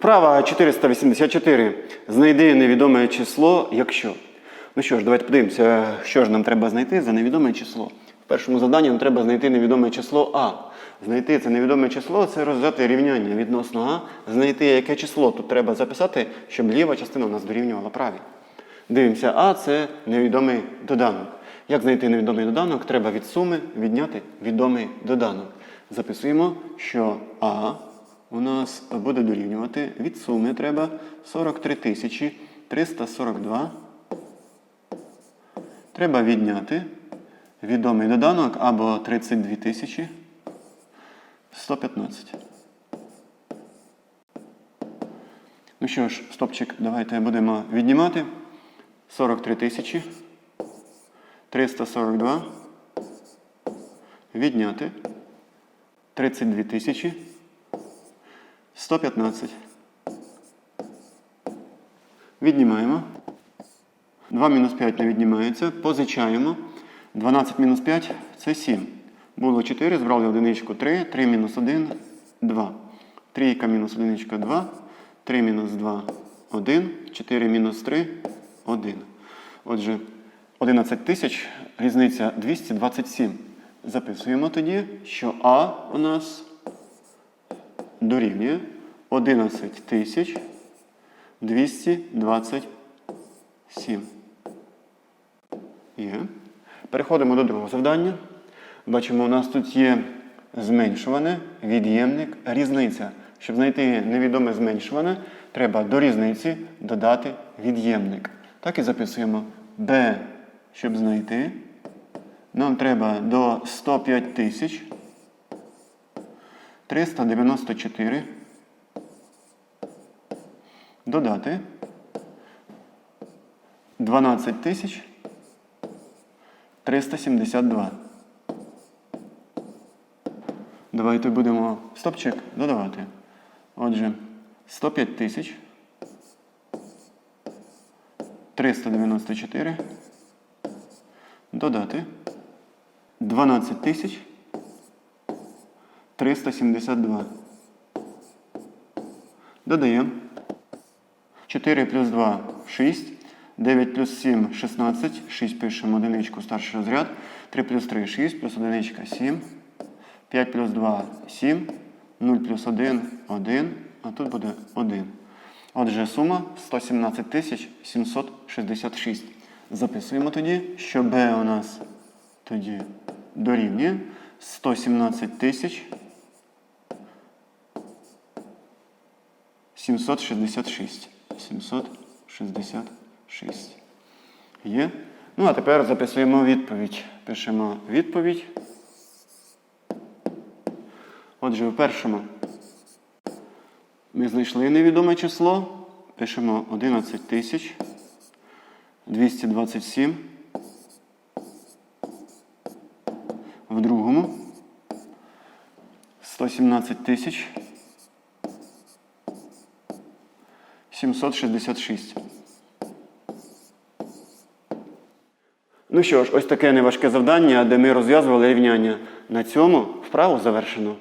Вправа 484. Знайди невідоме число, якщо. Ну що ж, давайте подивимося, що ж нам треба знайти за невідоме число. В першому завданні нам треба знайти невідоме число А. Знайти це невідоме число це розв'язати рівняння відносно А. Знайти яке число тут треба записати, щоб ліва частина у нас дорівнювала правій. Дивимося, А це невідомий доданок. Як знайти невідомий доданок? Треба від суми відняти відомий доданок. Записуємо, що А у нас буде дорівнювати від суми треба 43 тисячі 342. Треба відняти відомий доданок або 32 тисячі 115. Ну що ж, стопчик, давайте будемо віднімати. 43 тисячі 342. Відняти 32 тисячі 115. Віднімаємо. 2 мінус 5 не віднімається. Позичаємо. 12 мінус 5 це 7. Було 4, збрали одиничку 3, 3 мінус 1 2. Трійка мінус одиничка 2, 3 мінус 2 1, 4 мінус 3 1. Отже, 11 тисяч, різниця 227. Записуємо тоді, що А у нас дорівнює 11 тисяч 227. Є. Переходимо до другого завдання. Бачимо, у нас тут є зменшуване, від'ємник, різниця. Щоб знайти невідоме зменшуване, треба до різниці додати від'ємник. Так і записуємо b, щоб знайти. Нам треба до 105 тисяч 394 додати 12 тисяч 372. Давайте будемо стопчик додавати. Отже, 105 тисяч 394 додати 12 тисяч 372. Додаємо. 4 плюс 2 6. 9 плюс 7 16. 6 пишемо одиничку старший розряд. 3 плюс 3 6 плюс одиничка 7. 5 плюс 2 7. 0 плюс 1 1. А тут буде 1. Отже, сума 117 766. Записуємо тоді, що b у нас тоді дорівнює 117 тисяч 766. 766. Є. Ну, а тепер записуємо відповідь. Пишемо відповідь. Отже, в першому ми знайшли невідоме число. Пишемо 11 тисяч 227. В другому 117 тисяч 766. Ну що ж, ось таке неважке завдання, де ми розв'язували рівняння. На цьому вправу завершено.